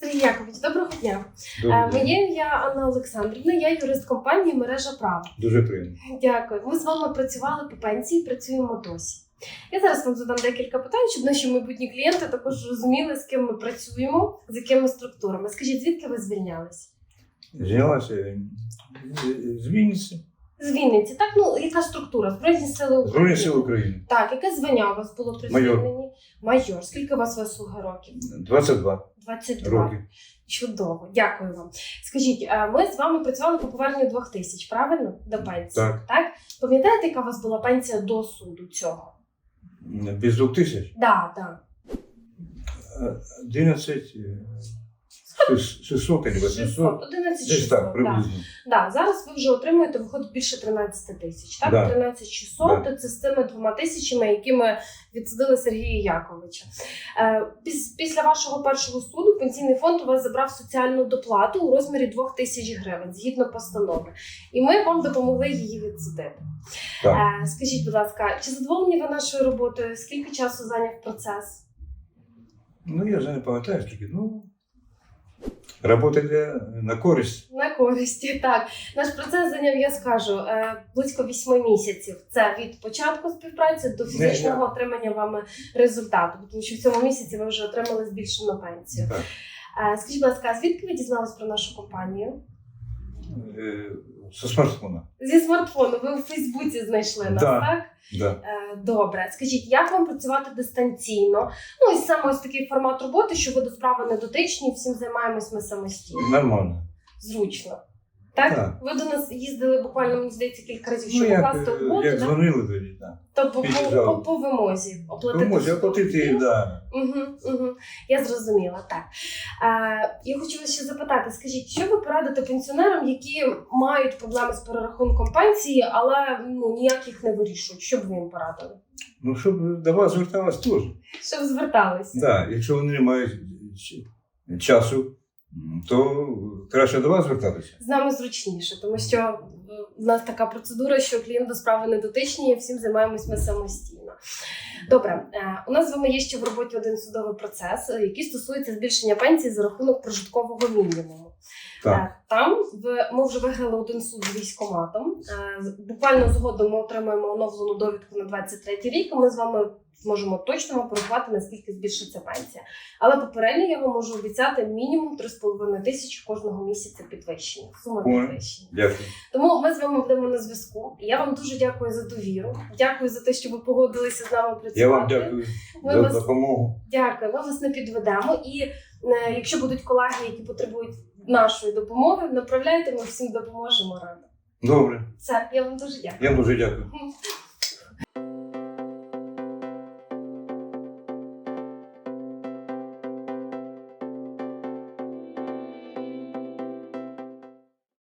Сергій Якович, доброго дня. Е, Добре. Моє ім'я Анна Олександрівна, я юрист компанії Мережа права. Дуже приємно. Дякую. Ми з вами працювали по пенсії, працюємо досі. Я зараз вам задам декілька питань, щоб наші майбутні клієнти також розуміли, з ким ми працюємо, з якими структурами. Скажіть, звідки ви звільнялись? Знялася е, з Вінниці, З Вінниці, так? Ну, яка структура? Збройні сили України. Збройних сил України. Так, яке звання у вас було при Майор. звільненні? Майор. Скільки у вас вислуги років? 22 22. роки. Чудово, дякую вам. Скажіть, а ми з вами працювали по поверненню двох тисяч, правильно? До пенсії. Так. Пам'ятаєте, яка у вас була пенсія до суду цього? Без 2000. Да, да. Е, 11 е, 600 або 800. 11 Десь 600, так, да. приблизно. Да, зараз ви вже отримуєте, виходить більше 13 тисяч. Так, Да. 13 600 Да. це з тими двома тисячами, які ми відсудили Сергія Яковича. Е, після вашого першого суду пенсійний фонд у вас забрав соціальну доплату у розмірі 2 тисяч гривень згідно постанови. І ми вам допомогли її відсудити. Так. Е, скажіть, будь ласка, чи задоволені ви нашою роботою? Скільки часу зайняв процес? Ну, я вже не пам'ятаю, скільки. Ну, робота йде на користь. На користь, так. Наш процес зайняв, я скажу, е, близько вісьми місяців. Це від початку співпраці до фізичного отримання вами результату, тому що в цьому місяці ви вже отримали збільшену пенсію. Так. Е, Скажіть, будь ласка, звідки ви дізналися про нашу компанію? Е, Зі смартфона. Зі смартфону, ви у Фейсбуці знайшли нас, Да. так? Да. Е, Добре, скажіть, як вам працювати дистанційно? Ну і саме ось такий формат роботи, що ви до справи не дотичні, всім займаємось ми самостійно. Нормально. Зручно. Так? Так. Ви до нас їздили буквально, мені здається, кілька разів, Ну, щоб як, укласти е, угоду, як так? дзвонили тоді, так. то по, по, по, по вимозі оплатити. Тому я оплатити, да. Угу, угу. Я зрозуміла, так. Е, я хочу вас ще запитати, скажіть, що ви порадите пенсіонерам, які мають проблеми з перерахунком пенсії, але ну, ніяк їх не вирішують? Що б ви їм порадили? Ну, щоб до вас зверталась теж. Щоб зверталися? Да, якщо вони не мають часу, то краще до вас звертатися. З нами зручніше, тому що е, в нас така процедура, що клієнт до справи не дотичні, і всім займаємось ми самостійно. Добре, е, у нас з вами є ще в роботі один судовий процес, е, який стосується збільшення пенсії за рахунок прожиткового мінімуму. Так. Там в- ми вже виграли один суд з військоматом. Е, Буквально згодом ми отримаємо оновлену довідку на 23 рік. і Ми з вами зможемо точно порахувати, наскільки збільшиться пенсія. Але попередньо я вам можу обіцяти мінімум 3,5 тисячі кожного місяця підвищення. Сума підвищення. Дякую. Тому ми з вами будемо на зв'язку. Я вам дуже дякую за довіру. Дякую за те, що ви погодилися з нами працювати. Я вам дякую Ми за вас- допомогу. Дякую, ми вас не підведемо. І е, якщо будуть колеги, які потребують нашої допомоги, направляйте, ми всім допоможемо рано. Добре. Все, я вам дуже дякую. Я дуже дякую.